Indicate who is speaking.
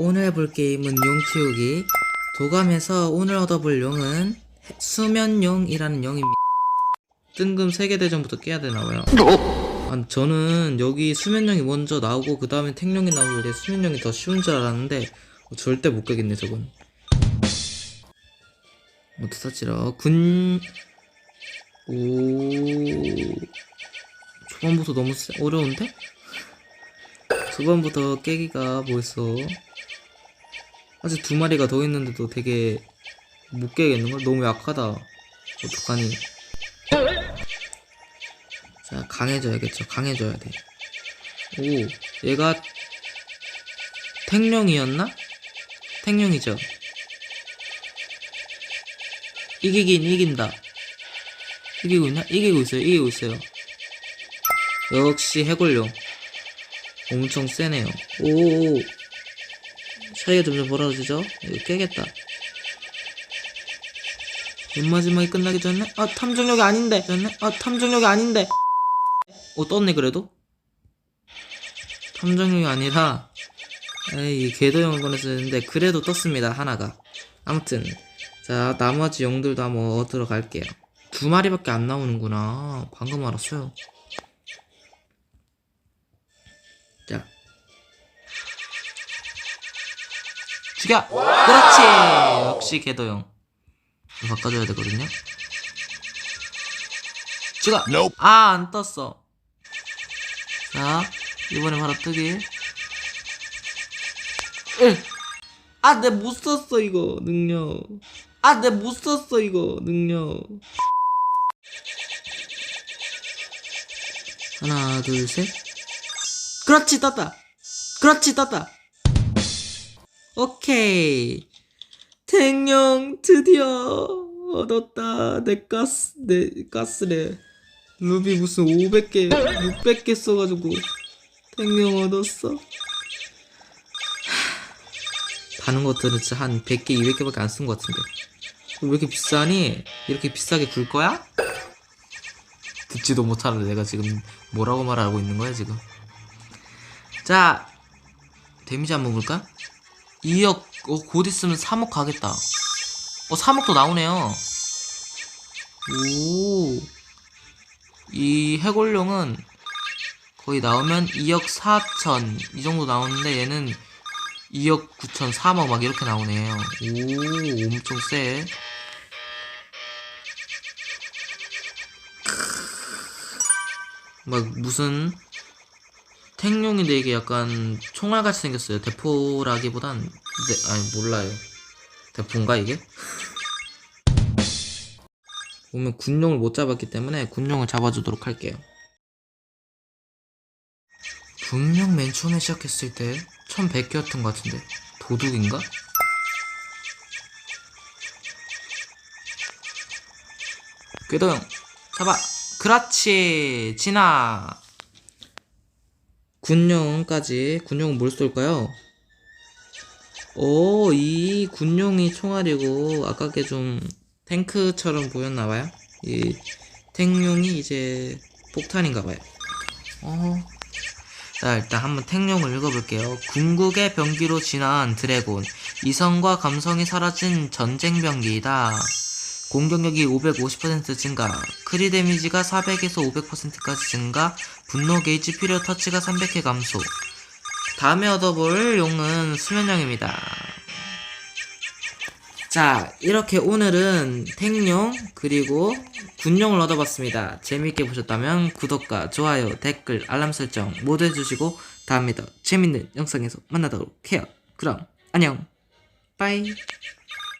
Speaker 1: 오늘 해볼 게임은 용 키우기. 도감에서 오늘 얻어볼 용은 해- 수면용이라는 용입니다. 뜬금 세계대전부터 깨야 되나봐요. 아, 저는 여기 수면용이 먼저 나오고 그 다음에 택용이 나오길래 수면용이 더 쉬운 줄 알았는데 어, 절대 못 가겠네 저건. 어떡하지라 군... 오... 초반부터 너무 세... 어려운데? 초반부터 깨기가 뭐였 어? 아직 두 마리가 더 있는데도 되게 못 깨겠는걸? 너무 약하다. 어떡하니? 자, 강해져야겠죠. 강해져야 돼. 오, 얘가 택룡이었나? 택룡이죠. 이기긴 이긴다. 이기고 있나? 이기고 있어요. 이기고 있어요. 역시 해골룡. 엄청 세네요. 오, 사이가 점점 벌어지죠? 이거 깨겠다. 맨 마지막에 끝나기 전에? 아 탐정력이 아닌데. 전에? 아 탐정력이 아닌데. 어 떴네 그래도? 탐정력이 아니라 에이 궤도형을 꺼냈어야 했는데 그래도 떴습니다 하나가. 아무튼 자 나머지 용들도 한번 얻으러 갈게요. 두 마리밖에 안 나오는구나. 방금 알았어요 죽여 그렇지! 역시 이거 바꿔줘야 되거든요. 죽어. 아 안 떴어. 자 이번에 바로 뜨기. 아내 못 썼어 이거. 능력. 아 내 못 썼어 이거. 능력. 하나 둘 셋. 그렇지 떴다. 그렇지 떴다 오케이. 택령 드디어 얻었다. 내 가스 내 가스래 루비 무슨 500개 600개 써가지고 택령 얻었어. 하, 다른 것들은 진짜 한 100개 200개밖에 안 쓴 것 같은데. 왜 이렇게 비싸니? 이렇게 비싸게 줄 거야? 듣지도 못하는 내가 지금 뭐라고 말하고 있는 거야 지금? 자 데미지 한번 볼까? 2억 어, 곧 있으면 3억 가겠다. 어 3억도 나오네요. 오 이 해골룡은 거의 나오면 2억 4천 이 정도 나오는데 얘는 2억 9천 3억 막 이렇게 나오네요. 오 엄청 세. 막 무슨 택룡인데 이게 약간 총알같이 생겼어요. 대포라기보단 네, 아니 몰라요. 대포인가 이게? 보면 군용을 못 잡았기 때문에 군용을 잡아주도록 할게요. 분명 맨 처음에 시작했을 때 1100개였던 것 같은데 도둑인가? 궤도형 잡아 그렇지 진아 군용까지 군용은 뭘 쏠까요? 오, 이 군용이 총알이고 아깝게 좀 탱크처럼 보였나봐요. 이 탱용이 이제 폭탄인가봐요. 어. 자, 일단 한번 탱용을 읽어볼게요. 궁극의 병기로 진화한 드래곤. 이성과 감성이 사라진 전쟁 병기이다. 공격력이 550% 증가, 크리 데미지가 400에서 500%까지 증가, 분노 게이지 필요 터치가 300회 감소. 다음에 얻어볼 용은 수면용입니다. 자, 이렇게 오늘은 택용, 그리고 군용을 얻어봤습니다. 재밌게 보셨다면 구독과 좋아요, 댓글, 알람 설정 모두 해주시고 다음에 더 재밌는 영상에서 만나도록 해요. 그럼, 안녕. 빠이.